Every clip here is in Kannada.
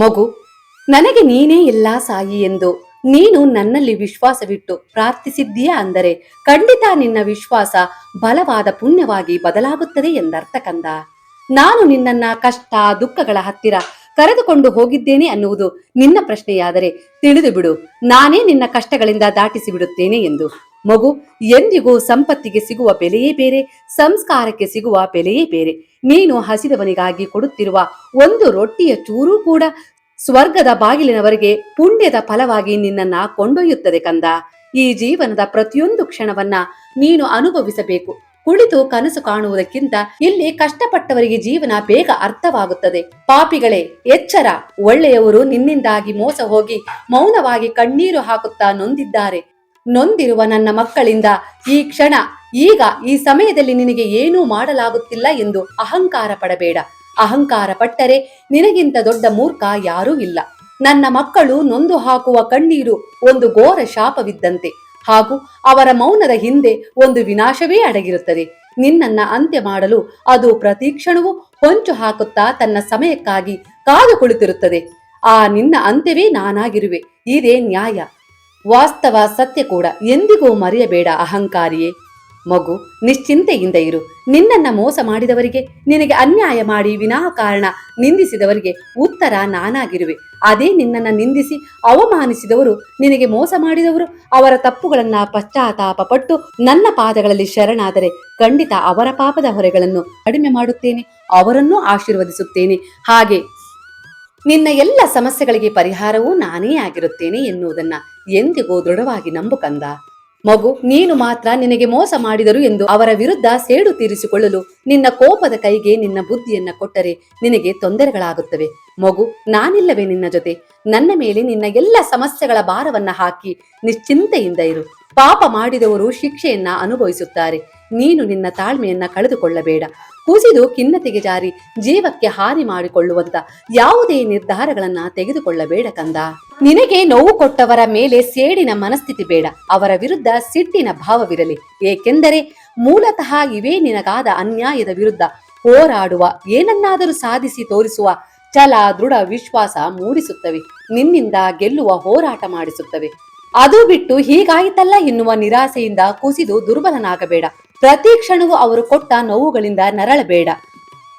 ಮಗು, ನನಗೆ ನೀನೇ ಇಲ್ಲ ಸಾಯಿ ಎಂದು ನೀನು ನನ್ನಲ್ಲಿ ವಿಶ್ವಾಸವಿಟ್ಟು ಪ್ರಾರ್ಥಿಸಿದ್ದೀಯಾ ಅಂದರೆ ಖಂಡಿತ ನಿನ್ನ ವಿಶ್ವಾಸ ಬಲವಾದ ಪುಣ್ಯವಾಗಿ ಬದಲಾಗುತ್ತದೆ ಎಂದರ್ಥ ಕಂದ. ನಾನು ನಿನ್ನನ್ನ ಕಷ್ಟ, ದುಃಖಗಳ ಹತ್ತಿರ ಕರೆದುಕೊಂಡು ಹೋಗಿದ್ದೇನೆ ಅನ್ನುವುದು ನಿನ್ನ ಪ್ರಶ್ನೆಯಾದರೆ ತಿಳಿದು ಬಿಡು ನಾನೇ ನಿನ್ನ ಕಷ್ಟಗಳಿಂದ ದಾಟಿಸಿ ಬಿಡುತ್ತೇನೆ ಎಂದು ಮಗು, ಎಂದಿಗೂ ಸಂಪತ್ತಿಗೆ ಸಿಗುವ ಬೆಲೆಯೇ ಬೇರೆ, ಸಂಸ್ಕಾರಕ್ಕೆ ಸಿಗುವ ಬೆಲೆಯೇ ಬೇರೆ. ನೀನು ಹಸಿದವನಿಗಾಗಿ ಕೊಡುತ್ತಿರುವ ಒಂದು ರೊಟ್ಟಿಯ ಚೂರು ಕೂಡ ಸ್ವರ್ಗದ ಬಾಗಿಲಿನವರೆಗೆ ಪುಣ್ಯದ ಫಲವಾಗಿ ನಿನ್ನನ್ನ ಕೊಂಡೊಯ್ಯುತ್ತದೆ ಕಂದ. ಈ ಜೀವನದ ಪ್ರತಿಯೊಂದು ಕ್ಷಣವನ್ನ ನೀನು ಅನುಭವಿಸಬೇಕು. ಕುಳಿತು ಕನಸು ಕಾಣುವುದಕ್ಕಿಂತ ಇಲ್ಲಿ ಕಷ್ಟಪಟ್ಟವರಿಗೆ ಜೀವನ ಬೇಗ ಅರ್ಥವಾಗುತ್ತದೆ. ಪಾಪಿಗಳೇ, ಎಚ್ಚರ. ಒಳ್ಳೆಯವರು ನಿನ್ನಿಂದಾಗಿ ಮೋಸ ಹೋಗಿ ಮೌನವಾಗಿ ಕಣ್ಣೀರು ಹಾಕುತ್ತಾ ನೊಂದಿದ್ದಾರೆ. ನೊಂದಿರುವ ನನ್ನ ಮಕ್ಕಳಿಂದ ಈ ಕ್ಷಣ, ಈಗ ಈ ಸಮಯದಲ್ಲಿ ನಿನಗೆ ಏನೂ ಮಾಡಲಾಗುತ್ತಿಲ್ಲ ಎಂದು ಅಹಂಕಾರ ಪಡಬೇಡ. ಅಹಂಕಾರ ಪಟ್ಟರೆ ನಿನಗಿಂತ ದೊಡ್ಡ ಮೂರ್ಖ ಯಾರೂ ಇಲ್ಲ. ನನ್ನ ಮಕ್ಕಳು ನೊಂದು ಹಾಕುವ ಕಣ್ಣೀರು ಒಂದು ಘೋರ ಶಾಪವಿದ್ದಂತೆ. ಹಾಗೂ ಅವರ ಮೌನದ ಹಿಂದೆ ಒಂದು ವಿನಾಶವೇ ಅಡಗಿರುತ್ತದೆ. ನಿನ್ನನ್ನ ಅಂತ್ಯ ಮಾಡಲು ಅದು ಪ್ರತಿಕ್ಷಣವೂ ಹೊಂಚು ಹಾಕುತ್ತಾ ತನ್ನ ಸಮಯಕ್ಕಾಗಿ ಕಾದು ಕುಳಿತಿರುತ್ತದೆ ಆ ನಿನ್ನ ಅಂತ್ಯವೇ ನಾನಾಗಿರುವೆ. ಇದೇ ನ್ಯಾಯ. ವಾಸ್ತವ ಸತ್ಯ ಕೂಡ ಎಂದಿಗೂ ಮರೆಯಬೇಡ, ಅಹಂಕಾರಿಯೇ. ಮಗು, ನಿಶ್ಚಿಂತೆಯಿಂದ ಇರು. ನಿನ್ನನ್ನ ಮೋಸ ಮಾಡಿದವರಿಗೆ ನಿನಗೆ ಅನ್ಯಾಯ ಮಾಡಿ ವಿನಾಕಾರಣ ನಿಂದಿಸಿದವರಿಗೆ ಉತ್ತರ ನಾನಾಗಿರುವೆ. ಅದೇ ನಿನ್ನನ್ನ ನಿಂದಿಸಿ ಅವಮಾನಿಸಿದವರು ನಿನಗೆ ಮೋಸ ಮಾಡಿದವರು, ಅವರ ತಪ್ಪುಗಳನ್ನ ಪಶ್ಚಾತ್ತಾಪ ಪಟ್ಟು ನನ್ನ ಪಾದಗಳಲ್ಲಿ ಶರಣಾದರೆ ಖಂಡಿತ ಅವರ ಪಾಪದ ಹೊರೆಗಳನ್ನು ಕಡಿಮೆ ಮಾಡುತ್ತೇನೆ, ಅವರನ್ನೂ ಆಶೀರ್ವದಿಸುತ್ತೇನೆ. ಹಾಗೆ ನಿನ್ನ ಎಲ್ಲ ಸಮಸ್ಯೆಗಳಿಗೆ ಪರಿಹಾರವೂ ನಾನೇ ಆಗಿರುತ್ತೇನೆ ಎನ್ನುವುದನ್ನ ಎಂದಿಗೂ ದೃಢವಾಗಿ ನಂಬು ಕಂದ. ಮಗು, ನೀನು ಮಾತ್ರ ನಿನಗೆ ಮೋಸ ಮಾಡಿದರು ಎಂದು ಅವರ ವಿರುದ್ಧ ಸೇಡು ತೀರಿಸಿಕೊಳ್ಳಲು ನಿನ್ನ ಕೋಪದ ಕೈಗೆ ನಿನ್ನ ಬುದ್ಧಿಯನ್ನ ಕೊಟ್ಟರೆ ನಿನಗೆ ತೊಂದರೆಗಳಾಗುತ್ತವೆ. ಮಗು, ನಾನಿಲ್ಲವೇ ನಿನ್ನ ಜೊತೆ. ನನ್ನ ಮೇಲೆ ನಿನ್ನ ಎಲ್ಲ ಸಮಸ್ಯೆಗಳ ಭಾರವನ್ನ ಹಾಕಿ ನಿಶ್ಚಿಂತೆಯಿಂದ ಇರು. ಪಾಪ ಮಾಡಿದವರು ಶಿಕ್ಷೆಯನ್ನ ಅನುಭವಿಸುತ್ತಾರೆ. ನೀನು ನಿನ್ನ ತಾಳ್ಮೆಯನ್ನ ಕಳೆದುಕೊಳ್ಳಬೇಡ. ಕುಸಿದು ಖಿನ್ನತೆಗೆ ಜಾರಿ ಜೀವಕ್ಕೆ ಹಾನಿ ಮಾಡಿಕೊಳ್ಳುವಂತ ಯಾವುದೇ ನಿರ್ಧಾರಗಳನ್ನ ತೆಗೆದುಕೊಳ್ಳಬೇಡ ಕಂದ. ನಿನಗೆ ನೋವು ಕೊಟ್ಟವರ ಮೇಲೆ ಸೇಡಿನ ಮನಸ್ಥಿತಿ ಬೇಡ. ಅವರ ವಿರುದ್ಧ ಸಿಟ್ಟಿನ ಭಾವವಿರಲಿ. ಏಕೆಂದರೆ ಮೂಲತಃ ಇವೇ ನಿನಗಾದ ಅನ್ಯಾಯದ ವಿರುದ್ಧ ಹೋರಾಡುವ, ಏನನ್ನಾದರೂ ಸಾಧಿಸಿ ತೋರಿಸುವ ಛಲ, ದೃಢ ವಿಶ್ವಾಸ ಮೂಡಿಸುತ್ತವೆ. ನಿನ್ನಿಂದ ಗೆಲ್ಲುವ ಹೋರಾಟ ಮಾಡಿಸುತ್ತವೆ. ಅದು ಬಿಟ್ಟು ಹೀಗಾಯಿತಲ್ಲ ಎನ್ನುವ ನಿರಾಸೆಯಿಂದ ಕುಸಿದು ದುರ್ಬಲನಾಗಬೇಡ. ಪ್ರತಿ ಕ್ಷಣವೂ ಅವರು ಕೊಟ್ಟ ನೋವುಗಳಿಂದ ನರಳಬೇಡ.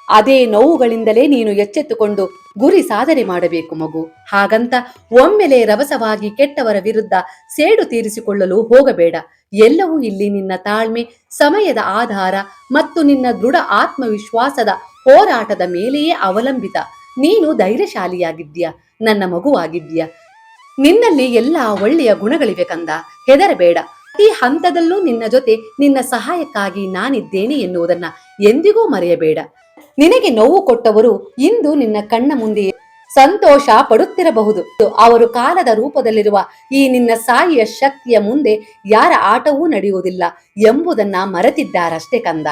ಅದೇ ನೋವುಗಳಿಂದಲೇ ನೀನು ಎಚ್ಚೆತ್ತುಕೊಂಡು ಗುರಿ ಸಾಧನೆ ಮಾಡಬೇಕು ಮಗು. ಹಾಗಂತ ಒಮ್ಮೆಲೆ ರಭಸವಾಗಿ ಕೆಟ್ಟವರ ವಿರುದ್ಧ ಸೇಡು ತೀರಿಸಿಕೊಳ್ಳಲು ಹೋಗಬೇಡ. ಎಲ್ಲವೂ ಇಲ್ಲಿ ನಿನ್ನ ತಾಳ್ಮೆ, ಸಮಯದ ಆಧಾರ ಮತ್ತು ನಿನ್ನ ದೃಢ ಆತ್ಮವಿಶ್ವಾಸದ ಹೋರಾಟದ ಮೇಲೆಯೇ ಅವಲಂಬಿತ. ನೀನು ಧೈರ್ಯಶಾಲಿಯಾಗಿದ್ದೀಯ, ನನ್ನ ಮಗುವಾಗಿದ್ದೀಯ. ನಿನ್ನಲ್ಲಿ ಎಲ್ಲ ಒಳ್ಳೆಯ ಗುಣಗಳಿವೆ ಕಂದ. ಹೆದರಬೇಡ. ಪ್ರತಿ ಹಂತದಲ್ಲೂ ನಿನ್ನ ಜೊತೆ ನಿನ್ನ ಸಹಾಯಕ್ಕಾಗಿ ನಾನಿದ್ದೇನೆ ಎನ್ನುವುದನ್ನ ಎಂದಿಗೂ ಮರೆಯಬೇಡ. ನಿನಗೆ ನೋವು ಕೊಟ್ಟವರು ಇಂದು ನಿನ್ನ ಕಣ್ಣ ಮುಂದೆ ಸಂತೋಷ ಪಡುತ್ತಿರಬಹುದು. ಅವರು ಕಾಲದ ರೂಪದಲ್ಲಿರುವ ಈ ನಿನ್ನ ಸಾಯಿಯ ಶಕ್ತಿಯ ಮುಂದೆ ಯಾರ ಆಟವೂ ನಡೆಯುವುದಿಲ್ಲ ಎಂಬುದನ್ನ ಮರೆತಿದ್ದಾರಷ್ಟೇ ಕಂದ.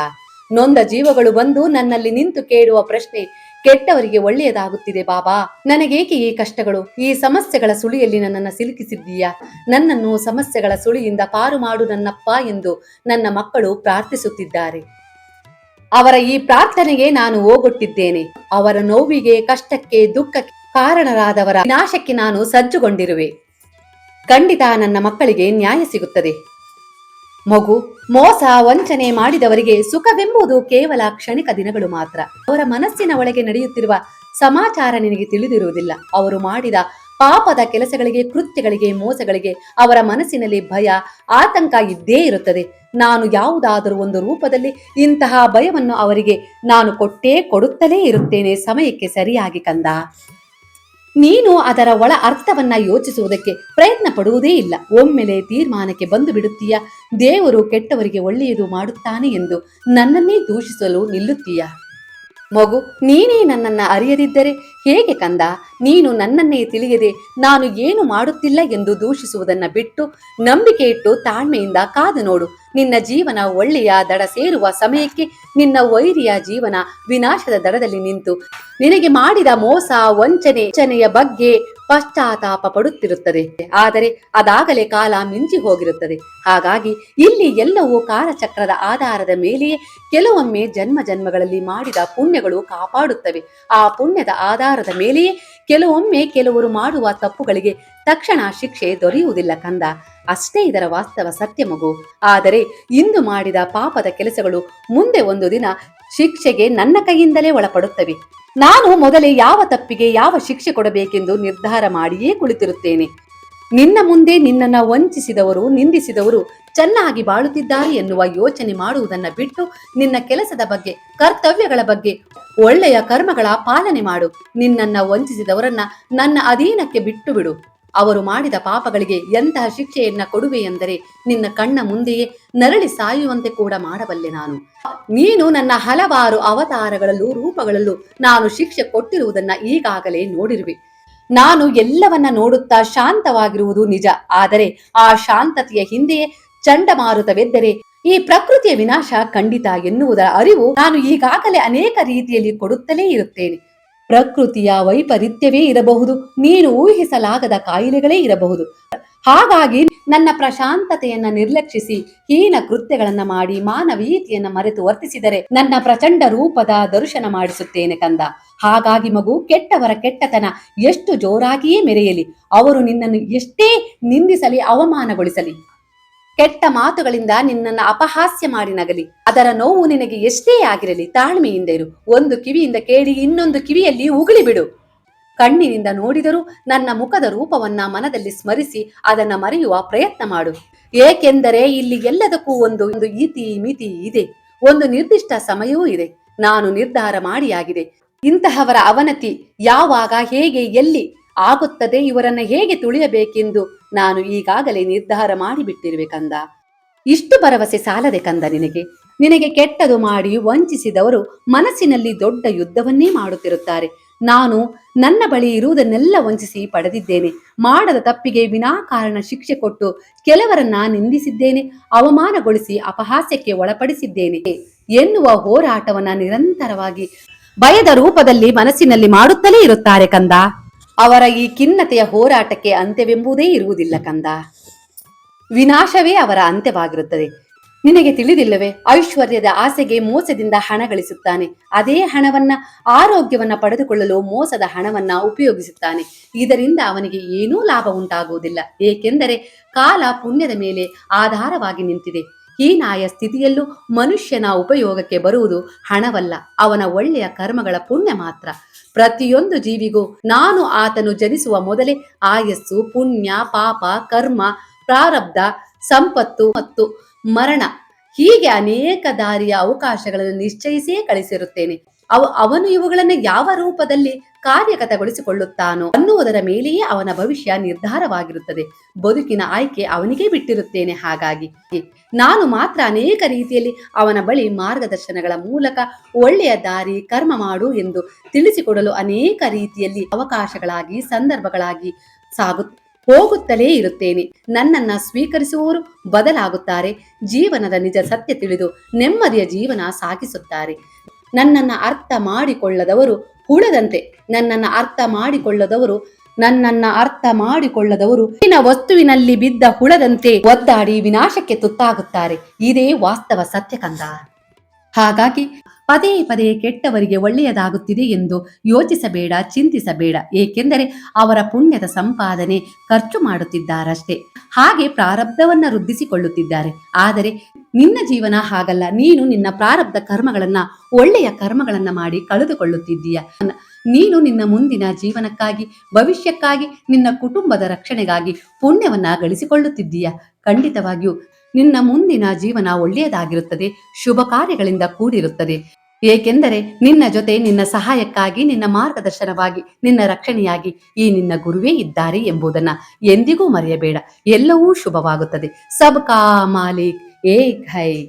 ನೊಂದ ಜೀವಗಳು ಬಂದು ನನ್ನಲ್ಲಿ ನಿಂತು ಕೇಳುವ ಪ್ರಶ್ನೆ ಕೆಟ್ಟವರಿಗೆ ಒಳ್ಳೆಯದಾಗುತ್ತಿದೆ ಬಾಬಾ. ನನಗೇಕೆ ಈ ಕಷ್ಟಗಳು? ಈ ಸಮಸ್ಯೆಗಳ ಸುಳಿಯಲ್ಲಿ ನನ್ನನ್ನು ಸಿಲುಕಿಸಿದ್ದೀಯಾ? ನನ್ನನ್ನು ಸಮಸ್ಯೆಗಳ ಸುಳಿಯಿಂದ ಪಾರು ಮಾಡು ನನ್ನಪ್ಪ ಎಂದು ನನ್ನ ಮಕ್ಕಳು ಪ್ರಾರ್ಥಿಸುತ್ತಿದ್ದಾರೆ. ಅವರ ಈ ಪ್ರಾರ್ಥನೆಗೆ ನಾನು ಓಗೊಟ್ಟಿದ್ದೇನೆ. ಅವರ ನೋವಿಗೆ, ಕಷ್ಟಕ್ಕೆ, ದುಃಖಕ್ಕೆ ಕಾರಣರಾದವರ ನಾಶಕ್ಕೆ ನಾನು ಸಜ್ಜುಗೊಂಡಿರುವೆ. ಖಂಡಿತ ನನ್ನ ಮಕ್ಕಳಿಗೆ ನ್ಯಾಯ ಸಿಗುತ್ತದೆ. ಮಗು, ಮೋಸ ವಂಚನೆ ಮಾಡಿದವರಿಗೆ ಸುಖವೆಂಬುದು ಕೇವಲ ಕ್ಷಣಿಕ ದಿನಗಳು ಮಾತ್ರ. ಅವರ ಮನಸ್ಸಿನ ಒಳಗೆ ನಡೆಯುತ್ತಿರುವ ಸಮಾಚಾರ ನಿನಗೆ ತಿಳಿದಿರುವುದಿಲ್ಲ. ಅವರು ಮಾಡಿದ ಪಾಪದ ಕೆಲಸಗಳಿಗೆ, ಕೃತ್ಯಗಳಿಗೆ, ಮೋಸಗಳಿಗೆ ಅವರ ಮನಸ್ಸಿನಲ್ಲಿ ಭಯ, ಆತಂಕ ಇದ್ದೇ ಇರುತ್ತದೆ. ನಾನು ಯಾವುದಾದರೂ ಒಂದು ರೂಪದಲ್ಲಿ ಇಂತಹ ಭಯವನ್ನು ಅವರಿಗೆ ನಾನು ಕೊಟ್ಟೇ ಕೊಡುತ್ತಲೇ ಇರುತ್ತೇನೆ. ಸಮಯಕ್ಕೆ ಸರಿಯಾಗಿ ಕಂದ. ನೀನು ಅದರ ಒಳ ಅರ್ಥವನ್ನ ಯೋಚಿಸುವುದಕ್ಕೆ ಪ್ರಯತ್ನ ಪಡುವುದೇ ಇಲ್ಲ. ಒಮ್ಮೆಲೆ ತೀರ್ಮಾನಕ್ಕೆ ಬಂದು ಬಿಡುತ್ತೀಯ? ದೇವರು ಕೆಟ್ಟವರಿಗೆ ಒಳ್ಳೆಯದು ಮಾಡುತ್ತಾನೆ ಎಂದು ನನ್ನನ್ನೇ ದೂಷಿಸಲು ನಿಲ್ಲುತ್ತೀಯ? ಮಗು, ನೀನೇ ನನ್ನನ್ನ ಅರಿಯದಿದ್ದರೆ ಹೇಗೆ ಕಂದ? ನೀನು ನನ್ನನ್ನೇ ತಿಳಿಯದೆ ನಾನು ಏನು ಮಾಡುತ್ತಿಲ್ಲ ಎಂದು ದೂಷಿಸುವುದನ್ನ ಬಿಟ್ಟು ನಂಬಿಕೆ ಇಟ್ಟು ತಾಳ್ಮೆಯಿಂದ ಕಾದು ನೋಡು. ನಿನ್ನ ಜೀವನ ಒಳ್ಳೆಯ ದಡ ಸೇರುವ ಸಮಯಕ್ಕೆ ನಿನ್ನ ವೈರಿಯ ಜೀವನ ವಿನಾಶದ ದಡದಲ್ಲಿ ನಿಂತು. ನಿನಗೆ ಮಾಡಿದ ಮೋಸ, ವಂಚನೆ, ವಂಚನೆಯ ಬಗ್ಗೆ ಪಶ್ಚಾತ್ತಾಪ ಪಡುತ್ತಿರುತ್ತದೆ. ಆದರೆ ಅದಾಗಲೇ ಕಾಲ ಮಿಂಚಿ ಹೋಗಿರುತ್ತದೆ. ಹಾಗಾಗಿ ಇಲ್ಲಿ ಎಲ್ಲವೂ ಕಾಲಚಕ್ರದ ಆಧಾರದ ಮೇಲೆಯೇ ಕೆಲವೊಮ್ಮೆ ಜನ್ಮ ಜನ್ಮಗಳಲ್ಲಿ ಮಾಡಿದ ಪುಣ್ಯಗಳು ಕಾಪಾಡುತ್ತವೆ. ಆ ಪುಣ್ಯದ ಆಧಾರದ ಮೇಲೆಯೇ ಕೆಲವೊಮ್ಮೆ ಕೆಲವರು ಮಾಡುವ ತಪ್ಪುಗಳಿಗೆ ತಕ್ಷಣ ಶಿಕ್ಷೆ ದೊರೆಯುವುದಿಲ್ಲ ಕಂದ. ಅಷ್ಟೇ ಇದರ ವಾಸ್ತವ ಸತ್ಯ ಮಗು. ಆದರೆ ಇಂದು ಮಾಡಿದ ಪಾಪದ ಕೆಲಸಗಳು ಮುಂದೆ ಒಂದು ದಿನ ಶಿಕ್ಷೆಗೆ ನನ್ನ ಕೈಯಿಂದಲೇ ಒಳಪಡುತ್ತವೆ. ನಾನು ಮೊದಲೇ ಯಾವ ತಪ್ಪಿಗೆ ಯಾವ ಶಿಕ್ಷೆ ಕೊಡಬೇಕೆಂದು ನಿರ್ಧಾರ ಮಾಡಿಯೇ ಕುಳಿತಿರುತ್ತೇನೆ. ನಿನ್ನ ಮುಂದೆ ನಿನ್ನನ್ನು ವಂಚಿಸಿದವರು, ನಿಂದಿಸಿದವರು ಚೆನ್ನಾಗಿ ಬಾಳುತ್ತಿದ್ದಾರೆ ಎನ್ನುವ ಯೋಚನೆ ಮಾಡುವುದನ್ನ ಬಿಟ್ಟು ನಿನ್ನ ಕೆಲಸದ ಬಗ್ಗೆ, ಕರ್ತವ್ಯಗಳ ಬಗ್ಗೆ, ಒಳ್ಳೆಯ ಕರ್ಮಗಳ ಪಾಲನೆ ಮಾಡು. ನಿನ್ನನ್ನ ವಂಚಿಸಿದವರನ್ನ ನನ್ನ ಅಧೀನಕ್ಕೆ ಬಿಟ್ಟು ಬಿಡು ಅವರು ಮಾಡಿದ ಪಾಪಗಳಿಗೆ ಎಂತಹ ಶಿಕ್ಷೆಯನ್ನ ಕೊಡುವೆ ಎಂದರೆ ನಿನ್ನ ಕಣ್ಣ ಮುಂದೆಯೇ ನರಳಿ ಸಾಯುವಂತೆ ಕೂಡ ಮಾಡಬಲ್ಲೆ ನಾನು. ನೀನು ನನ್ನ ಹಲವಾರು ಅವತಾರಗಳಲ್ಲೂ ರೂಪಗಳಲ್ಲೂ ನಾನು ಶಿಕ್ಷೆ ಕೊಟ್ಟಿರುವುದನ್ನ ಈಗಾಗಲೇ ನೋಡಿರುವೆ. ನಾನು ಎಲ್ಲವನ್ನ ನೋಡುತ್ತಾ ಶಾಂತವಾಗಿರುವುದು ನಿಜ. ಆದರೆ ಆ ಶಾಂತತೆಯ ಹಿಂದೆಯೇ ಚಂಡಮಾರುತವೆದ್ದರೆ ಈ ಪ್ರಕೃತಿಯ ವಿನಾಶ ಖಂಡಿತ ಎನ್ನುವುದರ ಅರಿವು ನಾನು ಈಗಾಗಲೇ ಅನೇಕ ರೀತಿಯಲ್ಲಿ ಕೊಡುತ್ತಲೇ ಇರುತ್ತೇನೆ. ಪ್ರಕೃತಿಯ ವೈಪರೀತ್ಯವೇ ಇರಬಹುದು ನೀನು ಊಹಿಸಲಾಗದ ಕಾಯಿಲೆಗಳೇ ಇರಬಹುದು. ಹಾಗಾಗಿ ನನ್ನ ಪ್ರಶಾಂತತೆಯನ್ನ ನಿರ್ಲಕ್ಷಿಸಿ, ಹೀನ ಕೃತ್ಯಗಳನ್ನ ಮಾಡಿ, ಮಾನವೀಯತೆಯನ್ನ ಮರೆತು ವರ್ತಿಸಿದರೆ ನನ್ನ ಪ್ರಚಂಡ ರೂಪದ ದರ್ಶನ ಮಾಡಿಸುತ್ತೇನೆ ಕಂದ. ಹಾಗಾಗಿ ಮಗು, ಕೆಟ್ಟವರ ಕೆಟ್ಟತನ ಎಷ್ಟು ಜೋರಾಗಿಯೇ ಮೆರೆಯಲಿ, ಅವರು ನಿನ್ನನ್ನು ಎಷ್ಟೇ ನಿಂದಿಸಲಿ, ಅವಮಾನಗೊಳಿಸಲಿ. ಕೆಟ್ಟ ಮಾತುಗಳಿಂದ ನಿನ್ನನ್ನು ಅಪಹಾಸ್ಯ ಮಾಡಿ ನಗಲಿ. ಅದರ ನೋವು ನಿನಗೆ ಎಷ್ಟೇ ಆಗಿರಲಿ, ತಾಳ್ಮೆಯಿಂದ ಇರು. ಒಂದು ಕಿವಿಯಿಂದ ಕೇಳಿ, ಇನ್ನೊಂದು ಕಿವಿಯಲ್ಲಿ ಉಗುಳಿ ಬಿಡು. ಕಣ್ಣಿನಿಂದ ನೋಡಿದರೂ ನನ್ನ ಮುಖದ ರೂಪವನ್ನ ಮನದಲ್ಲಿ ಸ್ಮರಿಸಿ, ಅದನ್ನ ಮರೆಯುವ ಪ್ರಯತ್ನ ಮಾಡು. ಏಕೆಂದರೆ ಇಲ್ಲಿ ಎಲ್ಲದಕ್ಕೂ ಒಂದು ಒಂದು ಇತಿ ಮಿತಿ ಇದೆ. ಒಂದು ನಿರ್ದಿಷ್ಟ ಸಮಯವೂ ಇದೆ. ನಾನು ನಿರ್ಧಾರ ಮಾಡಿಯಾಗಿದೆ. ಇಂತಹವರ ಅವನತಿ ಯಾವಾಗ, ಹೇಗೆ, ಎಲ್ಲಿ? ಆಗುತ್ತದೆ, ಇವರನ್ನ ಹೇಗೆ ತುಳಿಯಬೇಕೆಂದು ನಾನು ಈಗಾಗಲೇ ನಿರ್ಧಾರ ಮಾಡಿಬಿಟ್ಟಿರುವೆ ಕಂದ. ಇಷ್ಟು ಭರವಸೆ ಸಾಲದೆ ಕಂದ ನಿನಗೆ. ನಿನಗೆ ಕೆಟ್ಟದು ಮಾಡಿ ವಂಚಿಸಿದವರು ಮನಸ್ಸಿನಲ್ಲಿ ದೊಡ್ಡ ಯುದ್ಧವನ್ನೇ ಮಾಡುತ್ತಿರುತ್ತಾರೆ. ನಾನು ನನ್ನ ಬಳಿ ಇರುವುದನ್ನೆಲ್ಲ ವಂಚಿಸಿ ಪಡೆದಿದ್ದೇನೆ. ಮಾಡದ ತಪ್ಪಿಗೆ ವಿನಾಕಾರಣ ಶಿಕ್ಷೆ ಕೊಟ್ಟು ಕೆಲವರನ್ನ ನಿಂದಿಸಿದ್ದೇನೆ. ಅವಮಾನಗೊಳಿಸಿ ಅಪಹಾಸ್ಯಕ್ಕೆ ಒಳಪಡಿಸಿದ್ದೇನೆ. ಎನ್ನುವ ಹೋರಾಟವನ್ನ ನಿರಂತರವಾಗಿ ಭಯದ ರೂಪದಲ್ಲಿ ಮನಸ್ಸಿನಲ್ಲಿ ಮಾಡುತ್ತಲೇ ಇರುತ್ತಾರೆ ಕಂದ. ಅವರ ಈ ಖಿನ್ನತೆಯ ಹೋರಾಟಕ್ಕೆ ಅಂತ್ಯವೆಂಬುದೇ ಇರುವುದಿಲ್ಲ ಕಂದ. ವಿನಾಶವೇ ಅವರ ಅಂತ್ಯವಾಗಿರುತ್ತದೆ. ನಿನಗೆ ತಿಳಿದಿಲ್ಲವೇ? ಐಶ್ವರ್ಯದ ಆಸೆಗೆ ಮೋಸದಿಂದ ಹಣ ಗಳಿಸುತ್ತಾನೆ. ಅದೇ ಹಣವನ್ನ, ಆರೋಗ್ಯವನ್ನ ಪಡೆದುಕೊಳ್ಳಲು ಮೋಸದ ಹಣವನ್ನ ಉಪಯೋಗಿಸುತ್ತಾನೆ. ಇದರಿಂದ ಅವನಿಗೆ ಏನೂ ಲಾಭ ಉಂಟಾಗುವುದಿಲ್ಲ. ಏಕೆಂದರೆ ಕಾಲ ಪುಣ್ಯದ ಮೇಲೆ ಆಧಾರವಾಗಿ ನಿಂತಿದೆ. ಹೀನಾಯ ಸ್ಥಿತಿಯಲ್ಲೂ ಮನುಷ್ಯನ ಉಪಯೋಗಕ್ಕೆ ಬರುವುದು ಹಣವಲ್ಲ, ಅವನ ಒಳ್ಳೆಯ ಕರ್ಮಗಳ ಪುಣ್ಯ ಮಾತ್ರ. ಪ್ರತಿಯೊಂದು ಜೀವಿಗೂ ನಾನು ಆತನು ಜನಿಸುವ ಮೊದಲೇ ಆಯಸ್ಸು, ಪುಣ್ಯ, ಪಾಪ, ಕರ್ಮ, ಪ್ರಾರಬ್ಧ, ಸಂಪತ್ತು ಮತ್ತು ಮರಣ ಹೀಗೆ ಅನೇಕ ದಾರಿಯ ಅವಕಾಶಗಳನ್ನು ನಿಶ್ಚಯಿಸಿಯೇ ಕಳಿಸಿರುತ್ತೇನೆ. ಅವ, ಅವನು ಇವುಗಳನ್ನು ಯಾವ ರೂಪದಲ್ಲಿ ಕಾರ್ಯಗತಗೊಳಿಸಿಕೊಳ್ಳುತ್ತಾನೋ ಅನ್ನುವುದರ ಮೇಲೆಯೇ ಅವನ ಭವಿಷ್ಯ ನಿರ್ಧಾರವಾಗಿರುತ್ತದೆ. ಬದುಕಿನ ಆಯ್ಕೆ ಅವನಿಗೆ ಬಿಟ್ಟಿರುತ್ತೇನೆ ಹಾಗಾಗಿ. ನಾನು ಮಾತ್ರ ಅನೇಕ ರೀತಿಯಲ್ಲಿ ಅವನ ಬಳಿ ಮಾರ್ಗದರ್ಶನಗಳ ಮೂಲಕ ಒಳ್ಳೆಯ ದಾರಿ, ಕರ್ಮ ಮಾಡು ಎಂದು ತಿಳಿಸಿಕೊಡಲು ಅನೇಕ ರೀತಿಯಲ್ಲಿ ಅವಕಾಶಗಳಾಗಿ, ಸಂದರ್ಭಗಳಾಗಿ ಸಾಗು, ಹೋಗುತ್ತಲೇ ಇರುತ್ತೇನೆ. ನನ್ನನ್ನ ಸ್ವೀಕರಿಸುವವರು ಬದಲಾಗುತ್ತಾರೆ. ಜೀವನದ ನಿಜ ಸತ್ಯ ತಿಳಿದು ನೆಮ್ಮದಿಯ ಜೀವನ ಸಾಗಿಸುತ್ತಾರೆ. ನನ್ನನ್ನ ಅರ್ಥ ಮಾಡಿಕೊಳ್ಳದವರು ಹುಳದಂತೆ ನನ್ನನ್ನ ಅರ್ಥ ಮಾಡಿಕೊಳ್ಳದವರು, ನನ್ನನ್ನ ಅರ್ಥ ಮಾಡಿಕೊಳ್ಳದವರು ಹೆಚ್ಚಿನ ವಸ್ತುವಿನಲ್ಲಿ ಬಿದ್ದ ಹುಳದಂತೆ ಒದ್ದಾಡಿ ವಿನಾಶಕ್ಕೆ ತುತ್ತಾಗುತ್ತಾರೆ. ಇದೇ ವಾಸ್ತವ ಸತ್ಯ ಕಂದ ಹಾಗಾಗಿ ಪದೇ ಪದೇ ಕೆಟ್ಟವರಿಗೆ ಒಳ್ಳೆಯದಾಗುತ್ತಿದೆ ಎಂದು ಯೋಚಿಸಬೇಡ, ಚಿಂತಿಸಬೇಡ, ಏಕೆಂದರೆ ಅವರ ಪುಣ್ಯದ ಸಂಪಾದನೆ ಖರ್ಚು ಮಾಡುತ್ತಿದ್ದಾರಷ್ಟೇ. ಹಾಗೆ ಪ್ರಾರಬ್ಧವನ್ನ ವೃದ್ಧಿಸಿಕೊಳ್ಳುತ್ತಿದ್ದಾರೆ. ಆದರೆ ನಿನ್ನ ಜೀವನ ಹಾಗಲ್ಲ. ನೀನು ನಿನ್ನ ಪ್ರಾರಬ್ಧ ಕರ್ಮಗಳನ್ನ, ಒಳ್ಳೆಯ ಕರ್ಮಗಳನ್ನ ಮಾಡಿ ಕಳೆದುಕೊಳ್ಳುತ್ತಿದ್ದೀಯ? ನೀನು ನಿನ್ನ ಮುಂದಿನ ಜೀವನಕ್ಕಾಗಿ, ಭವಿಷ್ಯಕ್ಕಾಗಿ, ನಿನ್ನ ಕುಟುಂಬದ ರಕ್ಷಣೆಗಾಗಿ ಪುಣ್ಯವನ್ನ ಗಳಿಸಿಕೊಳ್ಳುತ್ತಿದ್ದೀಯ? ಖಂಡಿತವಾಗಿಯೂ ನಿನ್ನ ಮುಂದಿನ ಜೀವನ ಒಳ್ಳೆಯದಾಗಿರುತ್ತದೆ, ಶುಭ ಕಾರ್ಯಗಳಿಂದ ಕೂಡಿರುತ್ತದೆ. ಏಕೆಂದರೆ ನಿನ್ನ ಜೊತೆ ನಿನ್ನ ಸಹಾಯಕ್ಕಾಗಿ, ನಿನ್ನ ಮಾರ್ಗದರ್ಶನವಾಗಿ, ನಿನ್ನ ರಕ್ಷಣೆಯಾಗಿ ಈ ನಿನ್ನ ಗುರುವೇ ಇದ್ದಾರೆ ಎಂಬುದನ್ನ ಎಂದಿಗೂ ಮರೆಯಬೇಡ. ಎಲ್ಲವೂ ಶುಭವಾಗುತ್ತದೆ. ಸಬ್ ಕಾ ಮಾಲಿಕ್, ಏಕ್ ಹೈ.